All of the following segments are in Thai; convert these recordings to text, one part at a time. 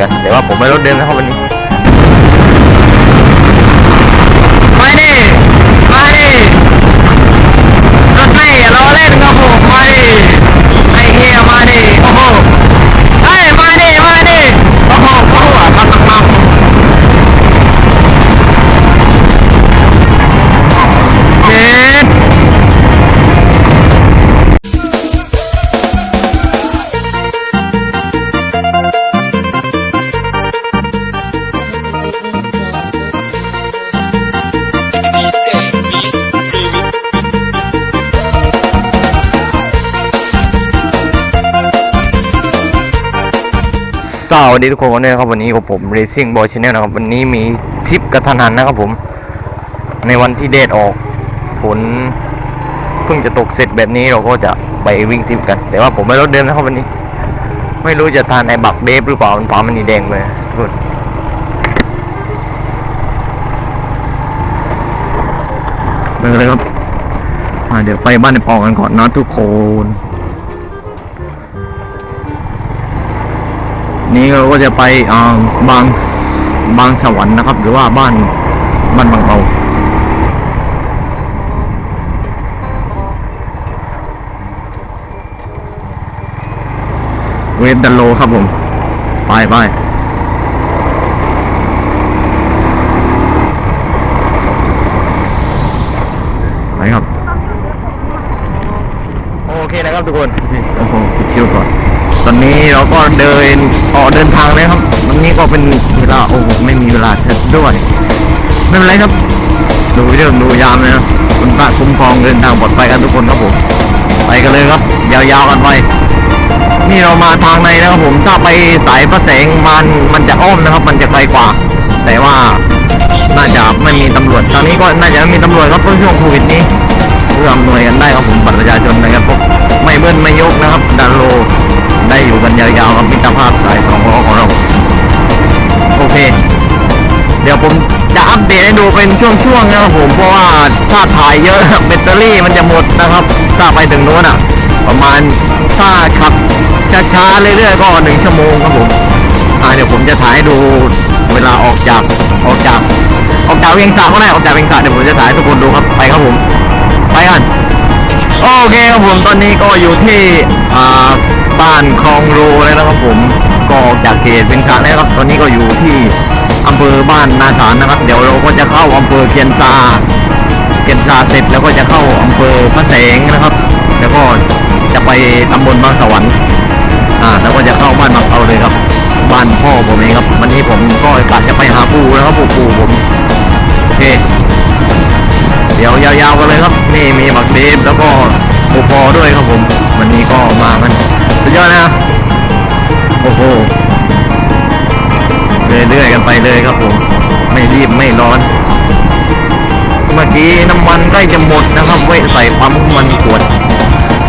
กันแต่ว่าผมไม่รถเดินนะครับวันนี้ สวัสดีทุกคนด้วยนะครับวันนี้กับผม Racing Boy Channel นะครับวันนี้มีทริปกระทันหันนะครับผม ในวันที่เดทออก ฝนเพิ่งจะตกเสร็จแบบนี้เราก็จะไปวิ่งทริปกัน แต่ว่าผมไม่รถเดินนะครับวันนี้ ไม่รู้จะทานไอ้บักเดฟหรือเปล่ามันฟ้ามันนีแดงเลยทุกคนไปเลยครับอ่าเดี๋ยวไปบ้านในปองกันก่อนนะทุกคน นี้เราก็จะไปบางบางสวรรค์นะครับ หรือว่าบ้านบ้านบางเบาเวฟดันโลครับผม ไปไปไปครับ โอเคนะครับทุกคน โอ้โหปิดชิวก่อน ตอ นี้เราก็เดินออกเดินทางเลยครับวันนี้ก็เป็นเวลาโอ้โหไม่มีเวลาเทสด้วย ไม่เป็นไรครับ ดูเรื่องดูยามเลยนะคุณพระคุ้มครองเดินทางปลอดภัยกันทุกคนครับผมไปกันเลยครับ ยาวๆกันไปนี่เรามาทางในนะครับผมถ้าไปสายพระแสงมันมันจะอ้อมนะครับ มันจะไกลกว่า แต่ว่าน่าจะไม่มีตำรวจตอนนี้ก็น่าจะไม่มีตำรวจครับเพราะช่วงโควิดนี้เพื่ออำนวยกันได้ครับผม ช่วงๆนะครับผมเพราะว่าถ้าถ่ายเยอะแบตเตอรี่มันจะหมดนะครับถ้าไปถึงโน้นอะ ประมาณถ้าขับช้าๆเรื่อยๆก็หนึ่งชั่วโมงครับผมอ่าเดี๋ยวผมจะถ่ายให้ดูเวลาออกจากออกจากออกจากเวียงสาก็ได้ออกจากเวียงสาเดี๋ยวผมจะถ่ายให้ทุกคนดูครับไปครับผมไปกันโอเคครับผมตอนนี้ก็อยู่ที่อ่าบ้านคลองโรแล้วนะครับผมก็ออกจากเขตเวียงสาแล้วครับตอนนี้ก็อยู่ที่ อำเภอบ้านนาสารนะครับ เดี๋ยวเราก็จะเข้าอำเภอเกียนซาเกียนซาเสร็จแล้วก็จะเข้าอำเภอพระแสงนะครับ แล้วก็จะไปตำบลบางสวรรค์อ่าแล้วก็จะเข้าบ้านบางเอาเลยครับ บ้านพ่อผมเองครับวันนี้ผมก็กะจะไปหาปู่นะครับปู่ปู่ผมโอเคเดี๋ยวยาวๆกันเลยครับนี่มีหมักเดฟแล้วก็โอปอด้วยครับผม วันนี้ก็มากันสุดยอดนะ ไปเลยครับผมไม่รีบไม่ร้อน เมื่อกี้น้ำมันใกล้จะหมดนะครับเว้ยใส่ปั๊มมันขวด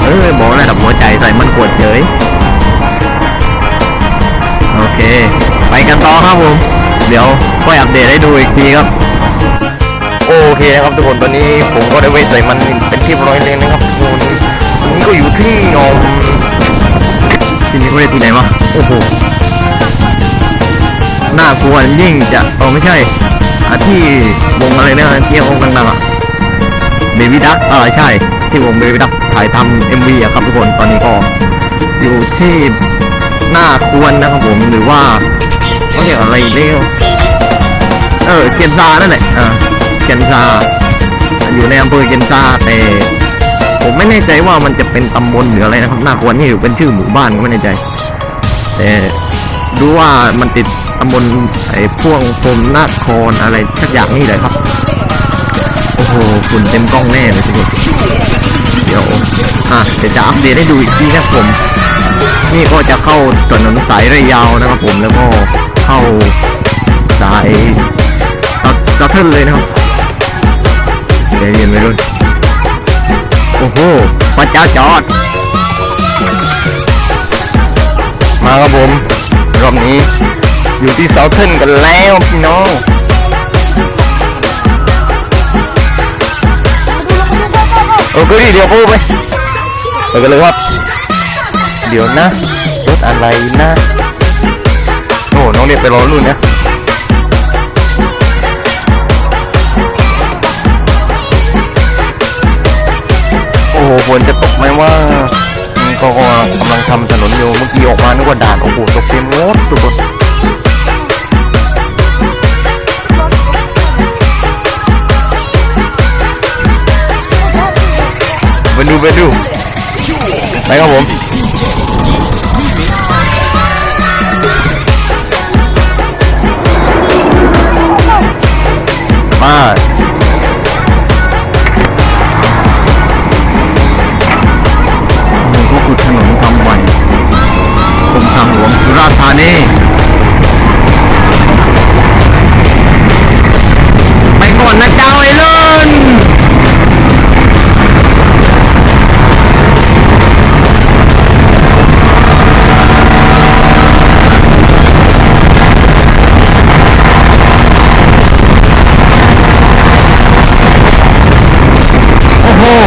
เออบอกระดับหัวใจใส่มันขวดเฉย โอเค ไปกันต่อครับผม เดี๋ยวค่อยอัปเดตให้ดูอีกทีครับ โอเคนะครับทุกคนตอนนี้ผมก็ได้เวทใส่มันเป็นที่ร้อยเลยนะครับทุกคนวันนี้ก็อยู่ที่งอมที่นี่เขาเรียกที่ไหนวะโอ้โห น่ากลัวยิ่งจะเออไม่ใช่อที่วงอะไรนี่ยที่วงดังๆอะเบบี้ดักเออใช่ ที่วงเบบี้ดักถ่ายทำเอ็มวีอะครับทุกคนตอนนี้ก็อยู่ที่หน้าควรนะครับผมหรือว่าเขาเรียกอะไรเรียกเออเกียนซานั่นแหละอ่าเกียนซาอยู่ในอำเภอเกียนซาแต่ผมไม่แน่ใจว่ามันจะเป็นตำบลหรืออะไรนะครับน่าควรนี่อยู่เป็นชื่อหมู่บ้านก็ไม่แน่ใจแต่รู้ว่ามันติด ตำบลไอ้พ่วงพรมนาครอะไรสักอย่างนี่เลยครับ โอ้โหฝุ่นเต็มกล้องแน่เลยทุกคนเดี๋ยวอะเดี๋ยวจะอัปเดตให้ดูอีกทีนะครับผม นี่ก็จะเข้าถนนสายระยาวนะครับผมแล้วก็เข้าสายซัตเทิลเลยนะครับเดี๋ยวเรียนไปด้วยโอ้โหพระเจ้าจอด มาครับผมรอบนี้ อยู่ที่เซาเทิร์นกันแล้วพี่น้องโอเคดีเดี๋ยวกูไปไปกันเลยครับ เดี๋ยวนะรถอะไรนะโอ้น้องนี่กไปรอรุ่นนะโอ้โหฝนจะตกไหมว่าก็กำลังทำถนนอยู่เมื่อกี้ออกมานึกว่าด่านโอ้โหตกเต็มรถทุกคน ไปดูไปครับผมมาพวกกุดถนนความไหวกมทำหลวงสุราชธานี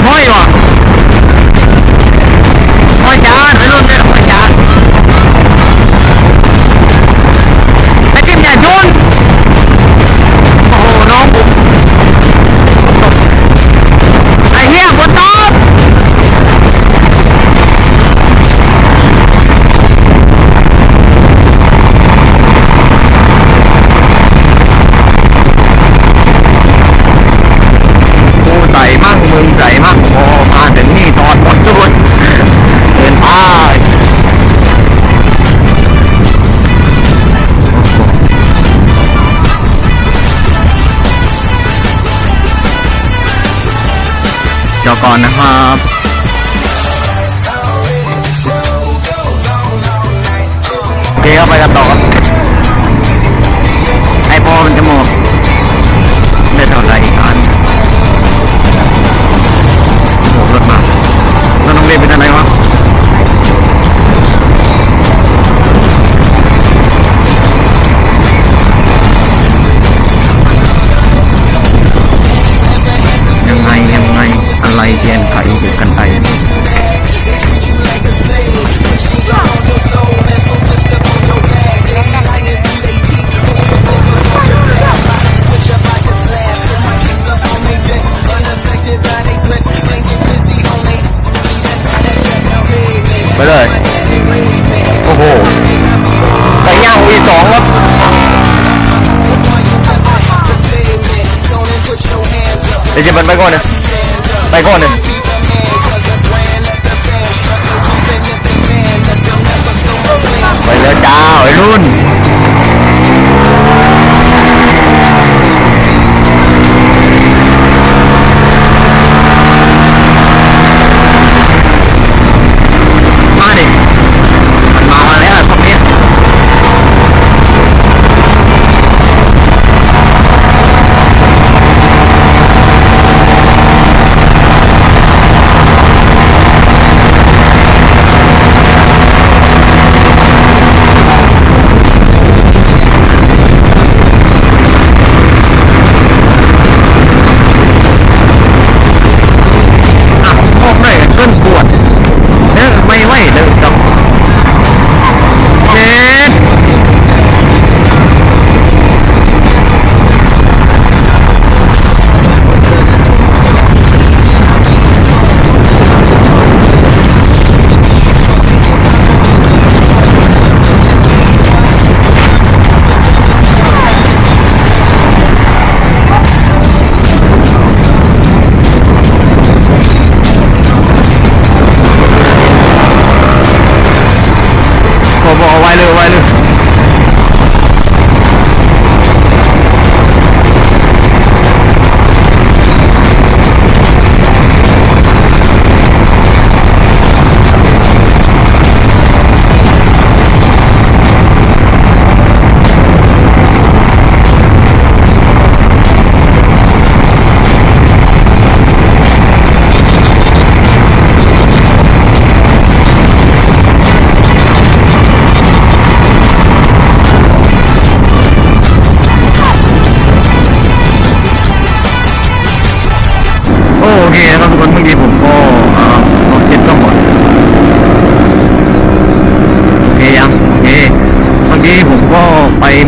Roraima. าก่อนนะครับโอเคครับไปกันต่อไอปบไอโฟนจะหมด ไปก่อนเลยไปแล้วจ้าไอ้รุ่น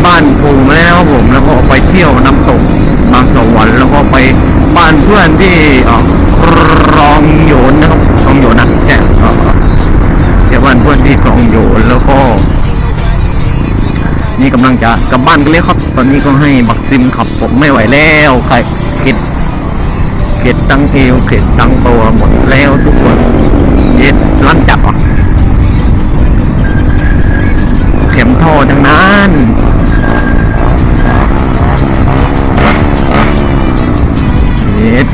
รับผม แล้วก็ไปเที่ยวน้ำตกบางสวรรค์แล้วก็ไปบ้านเพื่อนที่เอ่อคลองโยนนะครับคลองโยนนะใช่เอ่อเที่ยวบ้านเพื่อนที่คลองโยนแล้วก็นี่กำลังจะกลับบ้านกันเลยครับ ตอนนี้ก็ให้บักซิมขับผมไม่ไหวแล้วใครเข็ดเข็ดตั้งเอวเข็ดตั้งตัวหมดแล้วทุกคนเย็ดลั่นจับอะเข็มท่อทั้งนั้น ตร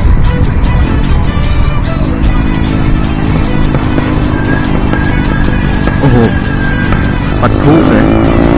โอ้โหปัดทุเลย